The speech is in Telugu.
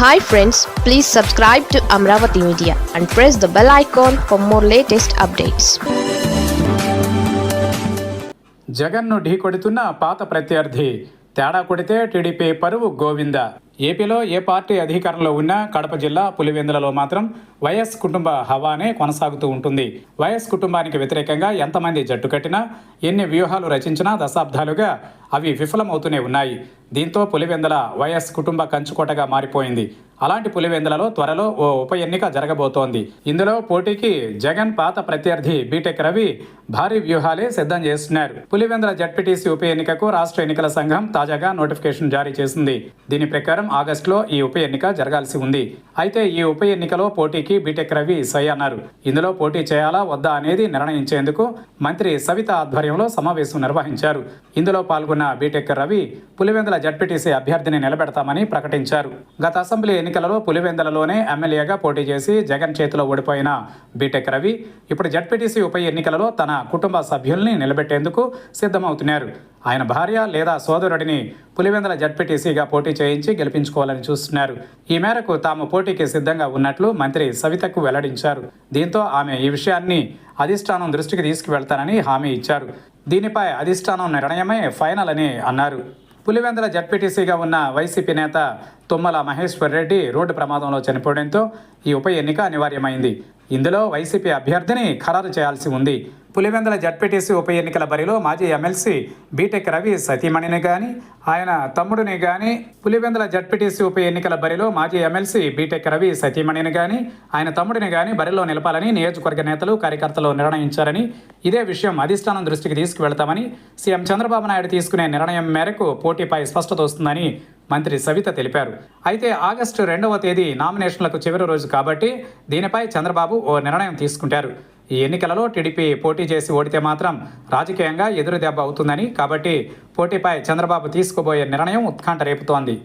Hi friends please subscribe to Amaravati media and press the bell icon for more latest updates జగన్ను ఢీకొడుతున్న పాత ప్రత్యర్థి. తేడా కొడితే టీడీపీ పరువు గోవింద. ఏపీలో ఏ పార్టీ అధికారంలో ఉన్నా కడప జిల్లా పులివెందులలో మాత్రం వైఎస్ కుటుంబ హవానే కొనసాగుతూ ఉంటుంది. వైఎస్ కుటుంబానికి వ్యతిరేకంగా ఎంతమంది జట్టు కట్టినా ఎన్ని వ్యూహాలు రచించినా దశాబ్దాలుగా అవి విఫలమవుతూనే ఉన్నాయి. దీంతో పులివెందుల వైఎస్ కుటుంబ కంచుకోటగా మారిపోయింది. అలాంటి పులివెందులలో త్వరలో ఓ ఉప ఎన్నిక జరగబోతోంది. ఇందులో పోటీకి జగన్ పాత ప్రత్యర్థి బీటెక్ రవి భారీ వ్యూహాలే సిద్ధం చేస్తున్నారు. పులివెందుల జడ్పీటీసీ ఉప ఎన్నికకు రాష్ట్ర ఎన్నికల సంఘం తాజాగా నోటిఫికేషన్ జారీ చేసింది. దీని ప్రకారం ఆగస్టులో ఈ ఉప ఎన్నిక జరగాల్సి ఉంది. అయితే ఈ ఉప ఎన్నికలో పోటీకి బీటెక్ రవి సై అన్నారు. ఇందులో పోటీ చేయాలా వద్దా అనేది నిర్ణయించేందుకు మంత్రి సవిత ఆధ్వర్యంలో సమావేశం నిర్వహించారు. ఇందులో పాల్గొన్న బీటెక్ రవి పులివెందుల జడ్పీటీసీ అభ్యర్థిని నిలబెడతామని ప్రకటించారు. గత అసెంబ్లీ ఎన్నికలలో పులివెందులలోనే ఎమ్మెల్యేగా పోటీ చేసి జగన్ చేతిలో ఓడిపోయిన బీటెక్ రవి ఇప్పుడు జడ్పీటీసీ ఉప ఎన్నికలలో తన కుటుంబ సభ్యుల్ని నిలబెట్టేందుకు సిద్ధమవుతున్నారు. ఆయన భార్య లేదా సోదరుడిని పులివెందుల జడ్పీటీసీగా పోటీ చేయించి గెలిపించుకోవాలని చూస్తున్నారు. ఈ మేరకు తాము పోటీకి సిద్ధంగా ఉన్నట్లు మంత్రి సవితకు వెల్లడించారు. దీంతో ఆమె ఈ విషయాన్ని అధిష్టానం దృష్టికి తీసుకువెళ్తానని హామీ ఇచ్చారు. దీనిపై అధిష్టానం నిర్ణయమే ఫైనల్ అని అన్నారు. పులివెందుల జడ్పీటీసీగా ఉన్న వైసీపీ నేత తుమ్మల మహేశ్వర్ రెడ్డి రోడ్డు ప్రమాదంలో చనిపోవడంతో ఈ ఉప ఎన్నిక అనివార్యమైంది. ఇందులో వైసీపీ అభ్యర్థిని ఖరారు చేయాల్సి ఉంది. పులివెందుల జడ్పీటీసీ ఉప ఎన్నికల బరిలో మాజీ ఎమ్మెల్సీ బీటెక్ రవి సతీమణిని కానీ ఆయన తమ్ముడిని కానీ పులివెందుల జడ్పీటీసీ ఉప ఎన్నికల బరిలో మాజీ ఎమ్మెల్సీ బీటెక్ రవి సతీమణిని కానీ ఆయన తమ్ముడిని కానీ బరిలో నిలపాలని నియోజకవర్గ నేతలు కార్యకర్తలు నిర్ణయించారని ఇదే విషయం అధిష్టానం దృష్టికి తీసుకువెళ్తామని సీఎం చంద్రబాబు నాయుడు తీసుకునే నిర్ణయం మేరకు పోటీపై స్పష్టత వస్తుందని మంత్రి సవిత తెలిపారు. అయితే ఆగస్టు రెండవ తేదీ నామినేషన్లకు చివరి రోజు కాబట్టి దీనిపై చంద్రబాబు ఓ నిర్ణయం తీసుకుంటారు. ఈ ఎన్నికలలో టీడీపీ పోటీ చేసి ఓడితే మాత్రం రాజకీయంగా ఎదురు దెబ్బ అవుతుందని కాబట్టి పోటీపై చంద్రబాబు తీసుకోబోయే నిర్ణయం ఉత్కంఠ రేపుతోంది.